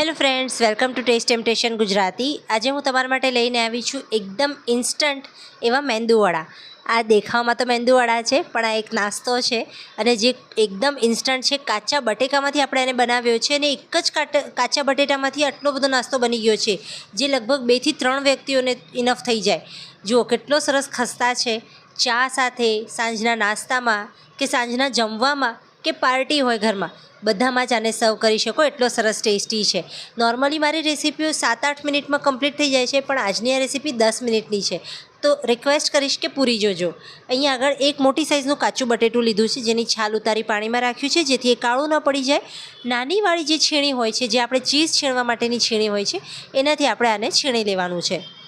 Hello friends welcome to taste temptation Gujarati આજે હું તમારા માટે લઈને આવી છું એકદમ ઇન્સ્ટન્ટ એવા મેંદુવડા. આ દેખાવમાં તો મેંદુવડા છે, પણ આ એક નાસ્તો છે અને જે એકદમ ઇન્સ્ટન્ટ છે, કાચા બટેકામાંથી આપણે એને બનાવ્યો છે અને એક જ કાચા બટેટામાંથી આટલો બધો નાસ્તો બની ગયો છે, જે લગભગ બેથી ત્રણ વ્યક્તિઓને ઇનફ થઈ જાય. જુઓ, કેટલો સરસ ખસ્તા છે. ચા સાથે સાંજના નાસ્તામાં કે સાંજના જમવામાં કે પાર્ટી હોય ઘરમાં. બધામાં જ આને સર્વ કરી શકો, એટલો સરસ ટેસ્ટી છે. નોર્મલી મારી રેસીપીઓ સાત આઠ મિનિટમાં કમ્પ્લીટ થઈ જાય છે, પણ આજની આ રેસીપી દસ મિનિટની છે. તો રિક્વેસ્ટ કરીશ કે પૂરી જોજો. અહીંયા આગળ એક મોટી સાઇઝનું કાચું બટેટું લીધું છે, જેની છાલ ઉતારી પાણીમાં રાખ્યું છે, જેથી એ કાળું ન પડી જાય. નાની વાળી જે છીણી હોય છે, જે આપણે ચીઝ છીણવા માટેની છીણી હોય છે, એનાથી આપણે આને છીણી લેવાનું છે.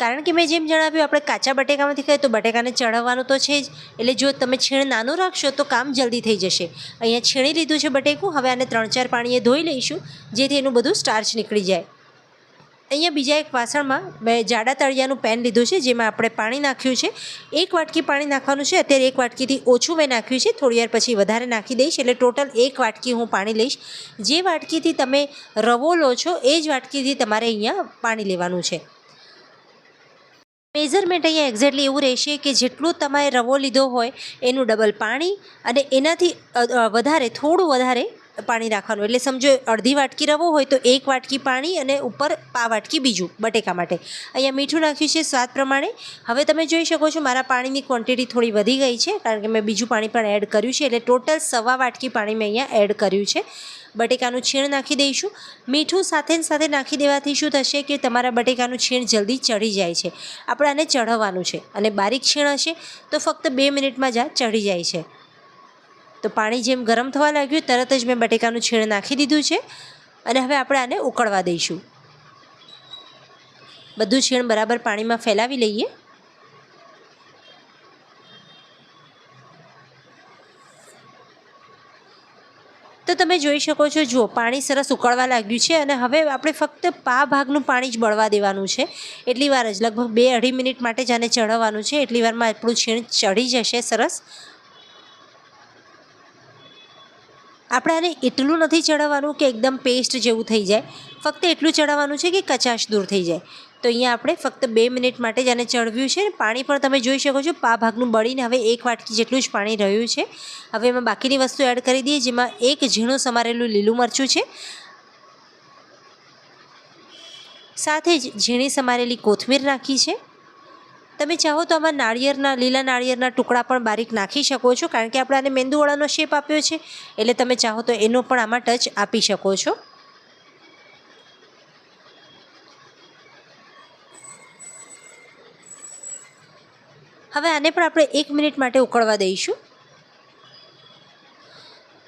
કારણ કે મેં જેમ જણાવ્યું, આપણે કાચા બટેકામાંથી ખાઈએ તો બટેકાને ચઢાવવાનું તો છે જ. એટલે જો તમે છીણ નાનું રાખશો તો કામ જલ્દી થઈ જશે. અહીંયા છીણી લીધું છે બટેકું, હવે આને ત્રણ ચાર પાણીએ ધોઈ લઈશું, જેથી એનું બધું સ્ટાર્ચ નીકળી જાય. અહીંયા બીજા એક વાસણમાં મેં જાડા તળિયાનું પેન લીધું છે, જેમાં આપણે પાણી નાખ્યું છે. એક વાટકી પાણી નાખવાનું છે, અત્યારે એક વાટકીથી ઓછું મેં નાખ્યું છે, થોડી વાર પછી વધારે નાખી દઈશ, એટલે ટોટલ એક વાટકી હું પાણી લઈશ. જે વાટકીથી તમે રવો લો છો, એ જ વાટકીથી તમારે અહીંયા પાણી લેવાનું છે. મેઝરમેન્ટ અહીંયા એક્ઝેક્ટલી એવું રહેશે કે જેટલું તમારે રવો લીધો હોય એનું ડબલ પાણી અને એનાથી વધારે, થોડું વધારે પાણી રાખવાનું. એટલે સમજો, અડધી વાટકી રવો હોય તો એક વાટકી પાણી અને ઉપર પા વાટકી બીજું, બટેકા માટે. અહીંયા મીઠું નાખ્યું છે સ્વાદ પ્રમાણે. હવે તમે જોઈ શકો છો મારા પાણીની ક્વોન્ટિટી થોડી વધી ગઈ છે, કારણ કે મેં બીજું પાણી પણ એડ કર્યું છે. એટલે ટોટલ સવા વાટકી પાણી મેં અહીંયા એડ કર્યું છે. બટેકાનું છીણ નાખી દઈશું. મીઠું સાથે સાથે નાખી દેવાથી શું થશે કે તમારા બટેકાનું છીણ જલ્દી ચડી જાય છે. આપણે આને ચઢવવાનું છે. અને બારીક છીણ હશે તો ફક્ત બે મિનિટમાં જ આ ચડી જાય છે. તો પાણી જેમ ગરમ થવા લાગ્યું તરત જ મેં બટેકાનું છીણ નાખી દીધું છે અને હવે આપણે આને ઉકળવા દઈશું. બધું છીણ બરાબર પાણીમાં ફેલાવી લઈએ. તો તમે જોઈ શકો છો, જુઓ, પાણી સરસ ઉકળવા લાગ્યું છે અને હવે આપણે ફક્ત પા ભાગનું પાણી જ બળવા દેવાનું છે. એટલી વાર જ, લગભગ બે અઢી મિનિટ માટે જ આને ચઢવવાનું છે. એટલી વારમાં આપણું છીણ ચડી જશે સરસ. આપણે આને એટલું નથી ચડાવવાનું કે એકદમ પેસ્ટ જેવું થઈ જાય. ફક્ત એટલું ચડાવવાનું છે કે કચાશ દૂર થઈ જાય. તો અહીંયા આપણે ફક્ત બે મિનિટ માટે જ આને ચડવ્યું છે પાણી પણ તમે જોઈ શકો છો, પા ભાગનું બળીને હવે એક વાટકી જેટલું જ પાણી રહ્યું છે. હવે એમાં બાકીની વસ્તુ એડ કરી દઈએ જેમાં એક ઝીણું સમારેલું લીલું મરચું છે. સાથે જ ઝીણી સમારેલી કોથમીર નાખી છે. તમે ચાહો તો આમાં નાળિયેરના, લીલા નાળિયેરના ટુકડા પણ બારીક નાખી શકો છો, કારણ કે આપણે આને મેંદુવાળાનો શેપ આપ્યો છે, એટલે તમે ચાહો તો એનો પણ આમાં ટચ આપી શકો છો. હવે આને પણ આપણે એક મિનિટ માટે ઉકળવા દઈશું.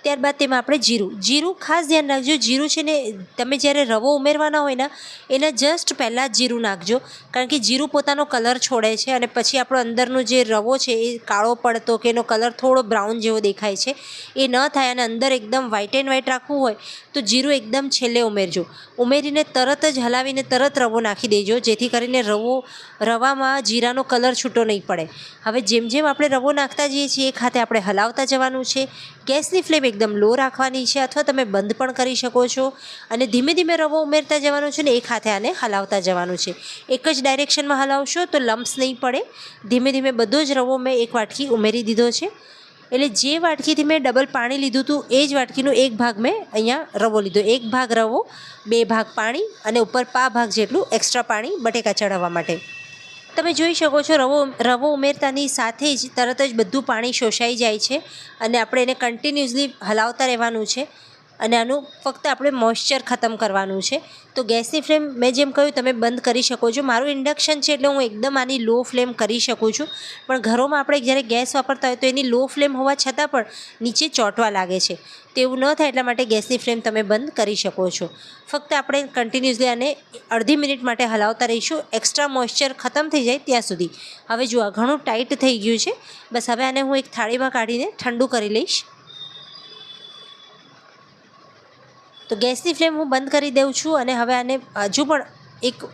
ત્યારબાદ તેમાં આપણે જીરું. જીરું ખાસ ધ્યાન રાખજો. જીરું છે ને, તમે જ્યારે રવો ઉમેરવાના હોય ને, એના જસ્ટ પહેલાં જ જીરું નાખજો. કારણ કે જીરું પોતાનો કલર છોડે છે અને પછી આપણો અંદરનો જે રવો છે એ કાળો પડતો કે એનો કલર થોડો બ્રાઉન જેવો દેખાય છે, એ ન થાય અને અંદર એકદમ વ્હાઇટ એન્ડ વ્હાઇટ રાખવું હોય, તો જીરું એકદમ છેલ્લે ઉમેરજો. ઉમેરીને તરત જ હલાવીને તરત રવો નાખી દેજો, જેથી કરીને રવો, રવામાં જીરાનો કલર છૂટો નહીં પડે. હવે જેમ જેમ આપણે રવો નાખતા જઈએ છીએ, એ ખાતે આપણે હલાવતા જવાનું છે. ગેસની ફ્લેમ એકદમ લો રાખવાની છે અથવા તમે બંધ પણ કરી શકો છો અને ધીમે ધીમે રવો ઉમેરતા જવાનો છે ને એક હાથે આને હલાવતા જવાનું છે. એક જ ડાયરેક્શનમાં હલાવશો તો લમ્સ નહીં પડે. ધીમે ધીમે બધો જ રવો મેં એક વાટકી ઉમેરી દીધો છે. એટલે જે વાટકીથી મેં ડબલ પાણી લીધું હતું એ જ વાટકીનો એક ભાગ મેં અહીંયા રવો લીધો. એક ભાગ રવો, બે ભાગ પાણી અને ઉપર પા ભાગ જેટલું એક્સ્ટ્રા પાણી બટેકા ચડાવવા માટે. તમે જોઈ શકો છો રવો રવો ઉમેરતાની સાથે જ તરત જ બધું પાણી શોષાઈ જાય છે અને આપણે એને કન્ટિન્યુઅસલી હલાવતા રહેવાનું છે. અને આનું ફક્ત આપણે મોઇશ્ચર ખતમ કરવાનું છે. તો ગેસની ફ્લેમ મેં જેમ કહ્યું તમે બંધ કરી શકો છો. મારું ઇન્ડક્શન છે એટલે હું એકદમ આની લો ફ્લેમ કરી શકું છું. પણ ઘરોમાં આપણે જ્યારે ગેસ વાપરતા હોય તો એની લો ફ્લેમ હોવા છતાં પણ નીચે ચોંટવા લાગે છે. તેવું ન થાય એટલા માટે ગેસની ફ્લેમ તમે બંધ કરી શકો છો. ફક્ત આપણે કન્ટિન્યુઅસલી આને અડધી મિનિટ માટે હલાવતા રહીશું. એક્સ્ટ્રા મોઇશ્ચર ખતમ થઈ જાય ત્યાં સુધી. હવે જુઓ ઘણું ટાઈટ થઈ ગયું છે. બસ હવે આને હું એક થાળીમાં કાઢીને ઠંડુ કરી લઈશ. તો ગેસની ફ્લેમ હું બંધ કરી દઉં છું અને હવે આને હજુ પણ એક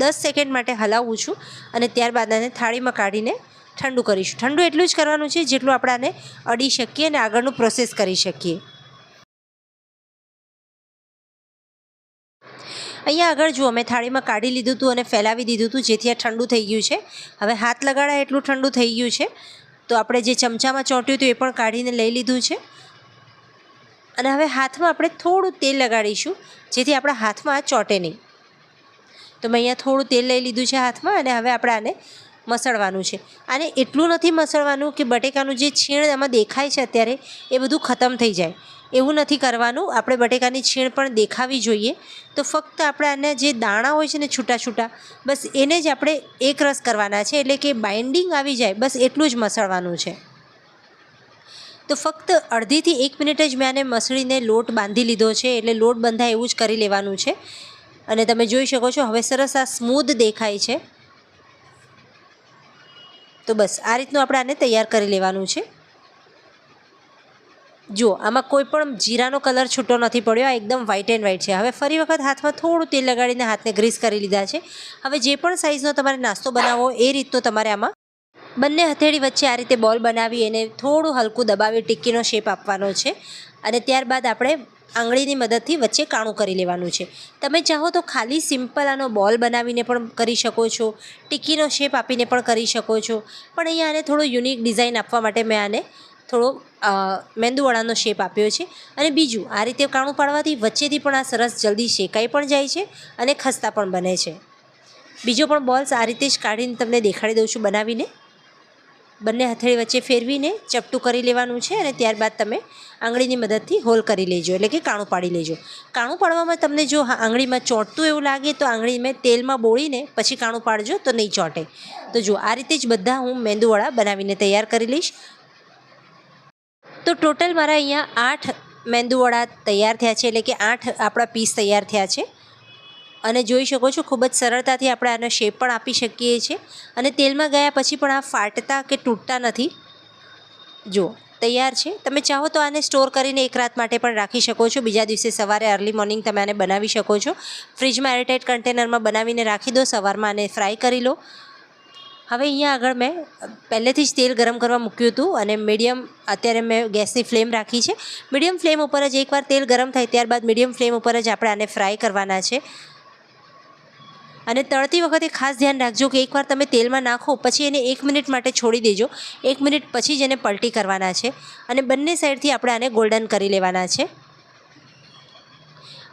દસ સેકન્ડ માટે હલાવું છું અને ત્યારબાદ આને થાળીમાં કાઢીને ઠંડુ કરીશું. ઠંડુ એટલું જ કરવાનું છે જેટલું આપણે આને અડી શકીએ અને આગળનું પ્રોસેસ કરી શકીએ. અહીંયા આગળ જુઓ, મેં થાળીમાં કાઢી લીધું હતું અને ફેલાવી દીધું હતું જેથી આ ઠંડુ થઈ ગયું છે. હવે હાથ લગાડા એટલું ઠંડુ થઈ ગયું છે. તો આપણે જે ચમચામાં ચોંટ્યું હતું એ પણ કાઢીને લઈ લીધું છે. અને હવે હાથમાં આપણે થોડું તેલ લગાડીશું, જેથી આપણા હાથમાં ચોંટે નહીં. તો મેં અહીંયા થોડું તેલ લઈ લીધું છે હાથમાં અને હવે આપણે આને મસળવાનું છે. આને એટલું નથી મસળવાનું કે બટેકાનું જે છીણ એમાં દેખાય છે અત્યારે, એ બધું ખતમ થઈ જાય. એવું નથી કરવાનું, આપણે બટેકાની છીણ પણ દેખાવી જોઈએ. તો ફક્ત આપણે આના જે દાણા હોય છે ને છૂટા છૂટા બસ એને જ આપણે એક રસ કરવાના છે, એટલે કે બાઇન્ડિંગ આવી જાય, બસ એટલું જ મસળવાનું છે. તો ફક્ત અડધીથી એક મિનિટ જ મેં આને મસળીને લોટ બાંધી લીધો છે, એટલે લોટ બંધાય એવું જ કરી લેવાનું છે. અને તમે જોઈ શકો છો, હવે સરસ આ સ્મૂધ દેખાય છે. તો બસ, આ રીતનું આપણે આને તૈયાર કરી લેવાનું છે. જુઓ, આમાં કોઈ પણ જીરાનો કલર છૂટો નથી પડ્યો, આ એકદમ વ્હાઇટ એન્ડ વ્હાઇટ છે. હવે ફરી વખત હાથમાં થોડું તેલ લગાડીને હાથને ગ્રીસ કરી લીધા છે. હવે જે પણ સાઇઝનો તમારે નાસ્તો બનાવવો એ રીતનો તમારે આમાં બંને હથેળી વચ્ચે આ રીતે બોલ બનાવી એને થોડું હલકું દબાવી ટિક્કીનો શેપ આપવાનો છે. અને ત્યારબાદ આપણે આંગળીની મદદથી વચ્ચે કાણું કરી લેવાનું છે. તમે ચાહો તો ખાલી સિમ્પલ આનો બોલ બનાવીને પણ કરી શકો છો, ટિક્કીનો શેપ આપીને પણ કરી શકો છો. પણ અહીંયા આને થોડો યુનિક ડિઝાઇન આપવા માટે મેં આને થોડો મેંદુવડાનો શેપ આપ્યો છે. અને બીજું, આ રીતે કાણું પાડવાથી વચ્ચેથી પણ આ સરસ જલ્દી શેકાઈ પણ જાય છે અને ખસ્તા પણ બને છે. બીજો પણ બોલ્સ આ રીતે જ કાઢીને તમને દેખાડી દઉં છું બનાવીને. બંને હથેળી વચ્ચે ફેરવીને ચપટું કરી લેવાનું છે અને ત્યારબાદ તમે આંગળીની મદદથી હોલ કરી લેજો, એટલે કે કાણું પાડી લેજો. કાણું પાડવામાં તમને જો આંગળીમાં ચોંટતું એવું લાગે તો આંગળીમાં તેલમાં બોળીને પછી કાણું પાડજો તો નહીં ચોંટે. તો જો આ રીતે જ બધા હું મેંદુવડા બનાવીને તૈયાર કરી લઈશ. તો ટોટલ મારા અહીંયા આઠ મેંદુવડા તૈયાર થયા છે, એટલે કે આઠ આપણા પીસ તૈયાર થયા છે. અને જોઈ શકો છો, ખૂબ જ સરળતાથી આપણે આને શેપ પણ આપી શકીએ છીએ. અને તેલમાં ગયા પછી પણ આ ફાટતા કે તૂટતા નથી. જુઓ, તૈયાર છે. તમે ચાહો તો આને સ્ટોર કરીને એક રાત માટે પણ રાખી શકો છો. બીજા દિવસે સવારે અર્લી મોર્નિંગ તમે આને બનાવી શકો છો. ફ્રીજમાં એરટાઇટ કન્ટેનરમાં બનાવીને રાખી દો. સવારમાં આને ફ્રાય કરી લો. હવે અહીંયા આગળ મેં પહેલેથી જ તેલ ગરમ કરવા મૂક્યું હતું અને મીડિયમ અત્યારે મેં ગેસની ફ્લેમ રાખી છે. મીડિયમ ફ્લેમ ઉપર જ એકવાર તેલ ગરમ થાય ત્યારબાદ મીડિયમ ફ્લેમ ઉપર જ આપણે આને ફ્રાય કરવાના છે. અને તળતી વખતે ખાસ ધ્યાન રાખજો કે એકવાર તમે તેલમાં નાખો, પછી એને એક મિનિટ માટે છોડી દેજો. એક મિનિટ પછી જ એને પલટી કરવાના છે. અને બંને સાઈડથી આપણે આને ગોલ્ડન કરી લેવાના છે.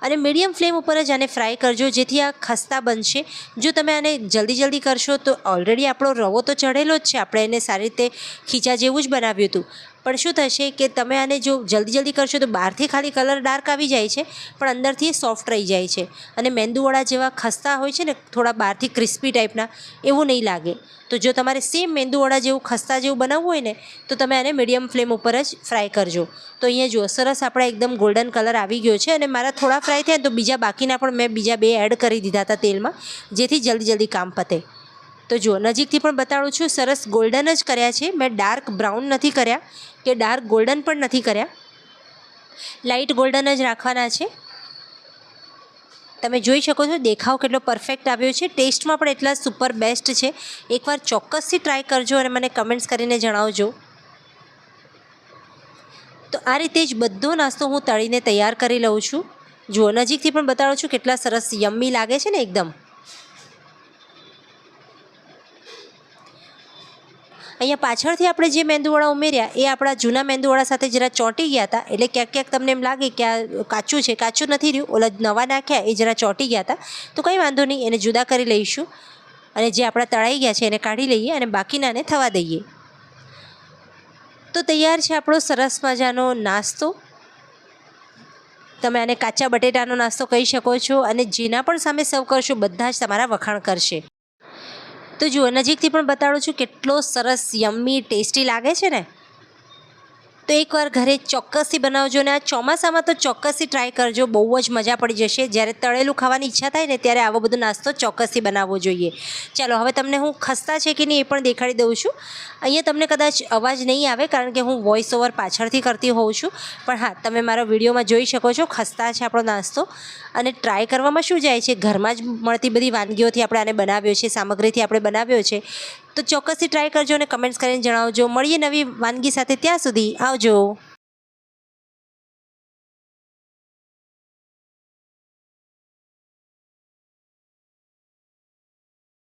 અને મીડિયમ ફ્લેમ ઉપર જ આને ફ્રાય કરજો, જેથી આ ખસ્તા બનશે. જો તમે આને જલ્દી જલ્દી કરશો તો ઓલરેડી આપણો રવો તો ચઢેલો જ છે. આપણે એને સારી રીતે ખીચા જેવું જ બનાવ્યું હતું. પણ શું થશે કે તમે આને જો જલ્દી જલ્દી કરશો તો બહારથી ખાલી કલર ડાર્ક આવી જાય છે, પણ અંદરથી સોફ્ટ રહી જાય છે. અને મેંદુવડા જેવા ખસ્તા હોય છે ને, થોડા બહારથી ક્રિસ્પી ટાઈપના, એવું નહીં લાગે. તો જો તમારે સેમ મેંદુવડા જેવું, ખસ્તા જેવું બનાવવું હોય ને, તો તમે આને મીડિયમ ફ્લેમ ઉપર જ ફ્રાય કરજો. તો અહીંયા જુઓ, સરસ આપણા એકદમ ગોલ્ડન કલર આવી ગયો છે અને મારા થોડા ફ્રાય થયા તો બીજા બાકીના પણ મેં બીજા બે એડ કરી દીધા હતા તેલમાં, જેથી જલ્દી જલ્દી કામ પતે. તો જુઓ નજીકથી પણ બતાડું છું, સરસ ગોલ્ડન જ કર્યા છે. મેં ડાર્ક બ્રાઉન નથી કર્યા, કે ડાર્ક ગોલ્ડન પણ નથી કર્યા. લાઇટ ગોલ્ડન જ રાખવાના છે. તમે જોઈ શકો છો, દેખાવ કેટલો પરફેક્ટ આવ્યો છે. ટેસ્ટમાં પણ એટલા સુપર બેસ્ટ છે. એકવાર ચોક્કસથી ટ્રાય કરજો અને મને કમેન્ટ્સ કરીને જણાવજો. તો આ રીતે જ બધો નાસ્તો હું તળીને તૈયાર કરી લઉં છું. જુઓ નજીકથી પણ બતાડું છું, કેટલા સરસ યમ્મી લાગે છે ને એકદમ. અહીંયા પાછળથી આપણે જે મેંદુવડા ઉમેર્યા, એ આપણા જૂના મેંદુવડા સાથે જરા ચોંટી ગયા હતા. એટલે ક્યાંક ક્યાંક તમને એમ લાગે કે આ કાચું છે, કાચું નથી રહ્યું. ઓલા નવા નાખ્યા, એ જરા ચોંટી ગયા હતા. તો કંઈ વાંધો નહીં, એને જુદા કરી લઈશું. અને જે આપણા તળાઈ ગયા છે, એને કાઢી લઈએ અને બાકીનાને થવા દઈએ. તો તૈયાર છે આપણો સરસ મજાનો નાસ્તો. તમે આને કાચા બટેટાનો નાસ્તો કહી શકો છો અને જેના પણ સામે સર્વ કરશો, બધા જ તમારા વખાણ કરશે. તો જુઓ નજીકથી પણ બતાડું છું કેટલો સરસ યમ્મી ટેસ્ટી લાગે છે ને? તો એકવાર ઘરે ચોક્કસથી બનાવજો ને આ ચોમાસામાં તો ચોક્કસથી ટ્રાય કરજો, બહુ જ મજા પડી જશે. જ્યારે તળેલું ખાવાની ઈચ્છા થાય ને ત્યારે આવો બધો નાસ્તો ચોક્કસથી બનાવવો જોઈએ. ચાલો, હવે તમને હું ખસ્તા છે કે નહીં એ પણ દેખાડી દઉં છું. અહીંયા તમને કદાચ અવાજ નહીં આવે કારણ કે હું વોઇસ ઓવર પાછળથી કરતી હોઉં છું. પણ હા, તમે મારા વિડીયોમાં જોઈ શકો છો ખસ્તા છે આપણો નાસ્તો. અને ટ્રાય કરવામાં શું જાય છે? ઘરમાં જ મળતી બધી વાનગીઓથી આપણે આને બનાવ્યો છે, સામગ્રીથી આપણે બનાવ્યો છે. તો ચોક્કસથી ટ્રાય કરજો અને કમેન્ટ્સ કરીને જણાવજો. મળીએ નવી વાનગી સાથે. ત્યાં સુધી આવજો.